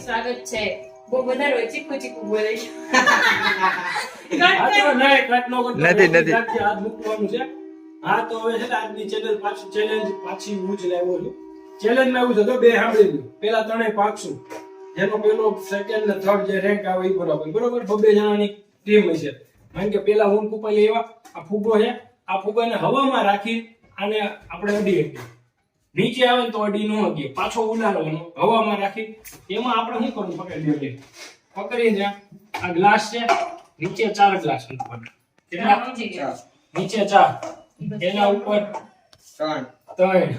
સ્વાગત છે બહુ વધારે હોય ચીકુ ચીકુ બોલે છે આ તો નહીં, કટ નો કરતો. નથી, નથી. રાખજે, મૂકવાનું છે. હા, તો હવે છે ને આજની channel પાછી challenge પાછી હું જ લાવ્યો છું. Challenge માં એવું છે, જો બે સાંભળી લો. પેલા ત્રણેય પાકશું. જેનો પેલો સેકન્ડ ને થર્ડ જે રેન્ક આવે એ બરાબર. બરોબર? બબે જણાની ટીમ હશે. કારણ કે પેલા હું કુપા લેવા આ ફૂગો છે. આ ફુગ્ગાને હવામાં રાખી આને આપણે અડી હતી નીચે આવે ને તો અડી ન શકીએ. પાછો ઉલાળવાનો. હવામાં રાખી. એમાં આપણે શું કરવું? પકડી લઈએ. પકડી ત્યાં આ ગ્લાસ છે નીચે ચાર ગ્લાસ મૂકવાના કેટલા? નીચે ચાર. એના ઉપર ત્રણ. ત્રણ.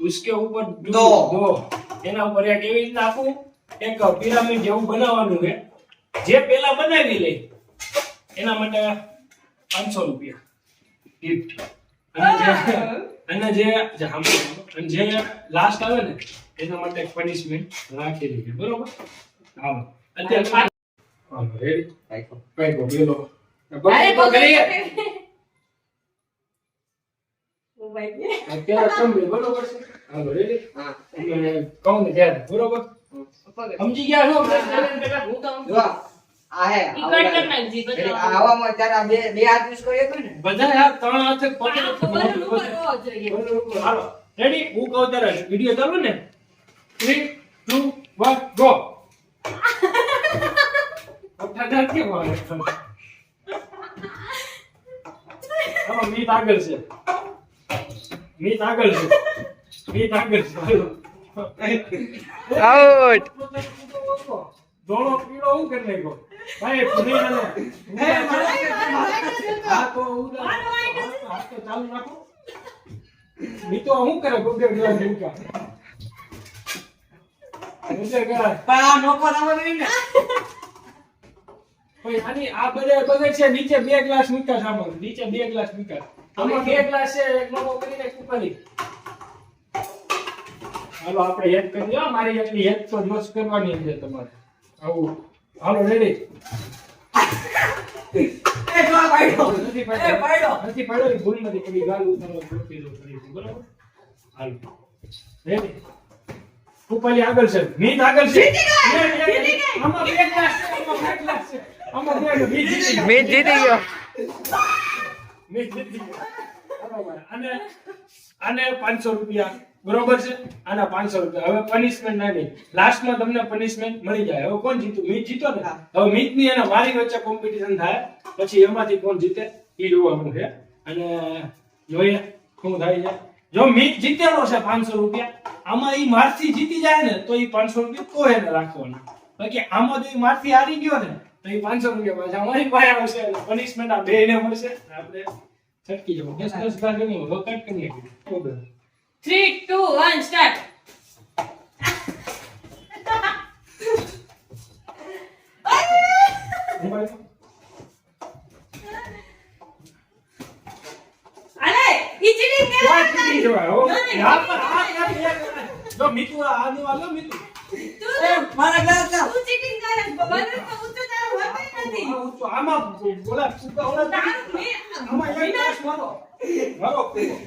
ઉસકે ઉપર દો. દો. એના ઉપર એક એવી રીતના આખું એક પિરામિડ જેવું બનાવવાનું છે. જે પેલા બનાવી લે એના માટે પાંચસો રૂપિયા. ગિફ્ટ અને જે અને જે અને જે લાસ્ટ આવે ને એના માટે પનિશમેન્ટ રાખેલી છે. બરોબર? હાલો. અત્યારે હાલો. રેડી બેલો હે. ઓ ભાઈ ગયા. અત્યારે સમજે બરોબર છે. કહું ને ત્યારે બરોબર? સમજી ગયા છો આ હે ત્યારે બે બે હાથ ને? બધા યાર ત્રણ હાથે પકડો. તો બલૂન ઉપર હોવો જોઈએ બરોબર. હાલો રેડી હું કહું ત્યારે વિડિયો ચાલુ ને? 3 2 1 ગો અઠાધાર કેમ આવે મીત આગળ છે. મીત આગળ છે. આઉટ ધોળો પીળો હું કરી નાખ્યો? ભાઈ પુરી અને આ તો ચાલુ રાખો તો કરે? ગોબે ગયો આ ને. આ નીચે બે ગ્લાસ મૂક્યા આમાં નીચે બે ગ્લાસ મૂક્યા આમાં બે ગ્લાસ છે એક નવો કરીને કુપાલી હાલો આપણે હેડ કરી દો મારી એટલી હેલ્પ તો જોશ કરવાની છે તમારે. આવું. હાલો રેડી પાડ્યો. નથી પાડ્યો. નથી પાડ્યો ભૂલ નથી પડી ગાલ ઉતારવા ગોઠવી દો બરાબર? હાલો. રેડી ઉપાલી આગળ છે. મીત આગળ છે. આમાં બે ગ્લાસ આમાં બે ગ્લાસ છે. આમાં બે મીત જીતી ગયો. મેચ જીતી ગયો. મેં જીતી અને આને 500 રૂપિયા બરોબર છે? આના પાંચસો રૂપિયા. હવે પનિશમેન્ટ ના નહીં લાસ્ટમાં તમને પનિશમેન્ટ મળી જાય. હવે કોણ જીતું? મીત જીતો ને? હવે મીતની અને મારી વચ્ચે કોમ્પિટિશન થાય. પછી એમાંથી કોણ જીતે? એ જોવાનું છે. અને જોઈએ શું થાય છે. જો મીત જીતેલો છે પાંચસો રૂપિયા આમાં એ મારથી જીતી જાય ને તો એ પાંચસો રૂપિયા તો એને રાખવાના. બાકી આમાં જો મારથી હારી ગયો ને તો એ પાંચસો રૂપિયા પાછા અમારી પાસે આવશે અને પનિશમેન્ટ આ બે મળશે. આપણે છટકી જવું. દસ દસ લાખની વખત કરીએ 3, 2, 1, start.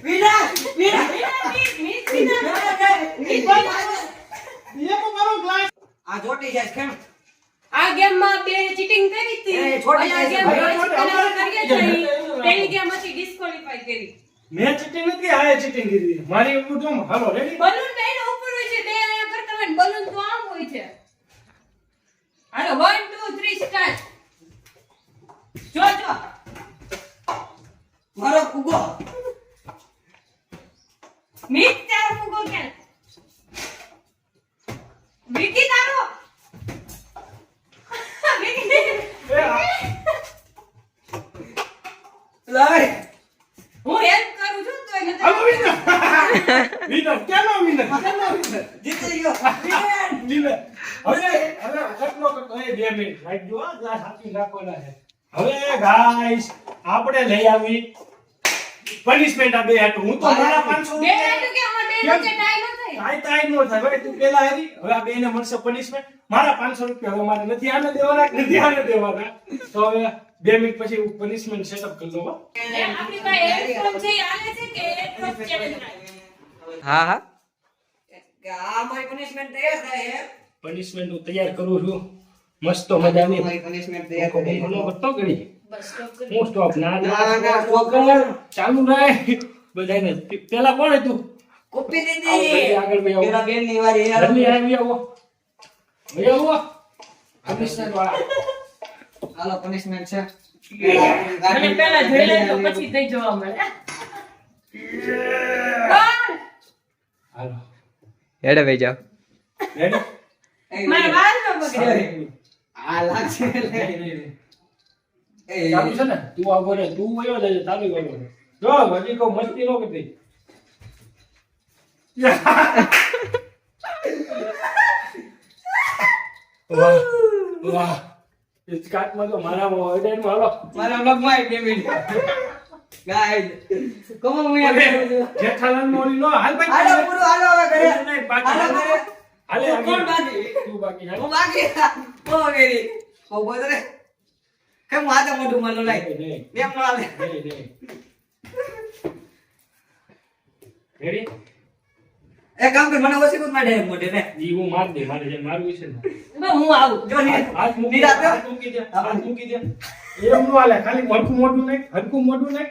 Mira, mira, mira. પેલી ગેમ હતી ડિસ્કોલિફાઈ કરી. મેં ચીટિંગ નથી કરી, આએ ચીટિંગ કરી. મારી એવું જો હાલો રેડી બલૂન ઉપર હોય છે બે બલૂન તો આમ હોય છે. હાલો 1 2 3 સ્ટાર્ટ જો જો મારો ફુગો મીત તારો ફૂગો ક્યાં વિકી તારો વિકી એ આ- લાવે હું હેલ્પ કરું છું તો એને હાલો વિનર વિનર કેનો વિનર કેનો વિનર જીતી ગયો વિનર હવે હવે કેટલો કરતો. એ બે મિનિટ. રાખજો આ ગ્લાસ હાથી નાખવાના છે. હવે ગાઈસ આપણે લઈ આવી પનિશમેન્ટ આ બે હાટું હું તો મારા 500 બે રૂપિયા કે અમાર બે કેમ? ટાઈમ થાય? કાંઈ તાઈ નો થાય. ભાઈ તું પેલા હારી. હવે આ બેને મળશે પનિશમેન્ટ મારા 500 રૂપિયા હવે મારે નથી આને દેવાના કે નથી આને દેવાના? તો હવે બે મિનિટ પછી પનિશમેન્ટ સેટઅપ કરી દો આપણી પાસે એરસ્ટ્રોમ છે એ છે કે એરસ્ટ્રોમ ચેલેન્જ રાખે હા હા. કે આ મારી પનિશમેન્ટ તૈયાર થાય હે. પનિશમેન્ટ હું તૈયાર કરું છું. મસ્ત મજાની. મારી પનિશમેન્ટ તૈયાર કરી. ઘણો કરતો કરી. બસ સ્ટોપ કરી. હું સ્ટોપ ના ના, ના સ્ટોપ ચાલુ રહે બધાને પેલા કોણ હતું? કોપી દીધી. આગળ ભાઈ પેલા બેનની વારી યાર જલ્દી આવી આવો. ભાઈ આવો. પનિશમેન્ટ વાળા. હાલો પનિશમેન્ટ છે. અને પેલા જોઈ લેજો પછી થઈ જોવા મળે કોણ? હાલો હેડે ભાઈ જાઓ. મારા વાળનો બગડ્યો. હું. જેઠાલાલ મોરી હાલ ભાઈ હાલો, પૂરું, હાલો હવે ઘરે. નહીં, બાકી હાલો ઘરે. હાલે કોણ બાકી? તું બાકી હાલ. હું બાકી. ઓ. ઓ, રે. કેમ હું મોઢું? નહીં, નહીં? નહીં, નહીં. Ready? એક કામ કર, મને ઓછી કૂદમાં direct મોઢે ને. ઈ હું માર દે મારે જે મારવું છે ને હું આવું જો ને. હાથ મૂકી દે. હાથ મૂકી દે હાથ મૂકી દે એમ નો હાલે ખાલી હરખું મોઢું ને હરખું મોઢું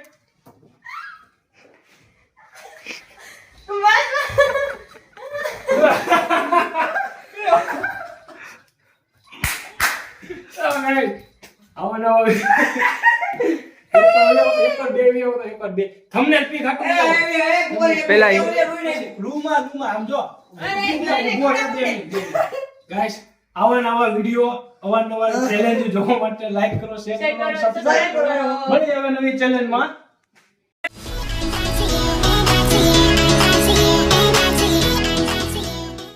ને આવો. એક આવો, આવો. આવા નવા વીડિયો અવારનવાર ચેલેન્જ જોવા માટે લાઈક કરો શેર કરો કરો, સબસ્ક્રાઇબ કરો. મળીએ હવે નવી ચેલેન્જમાં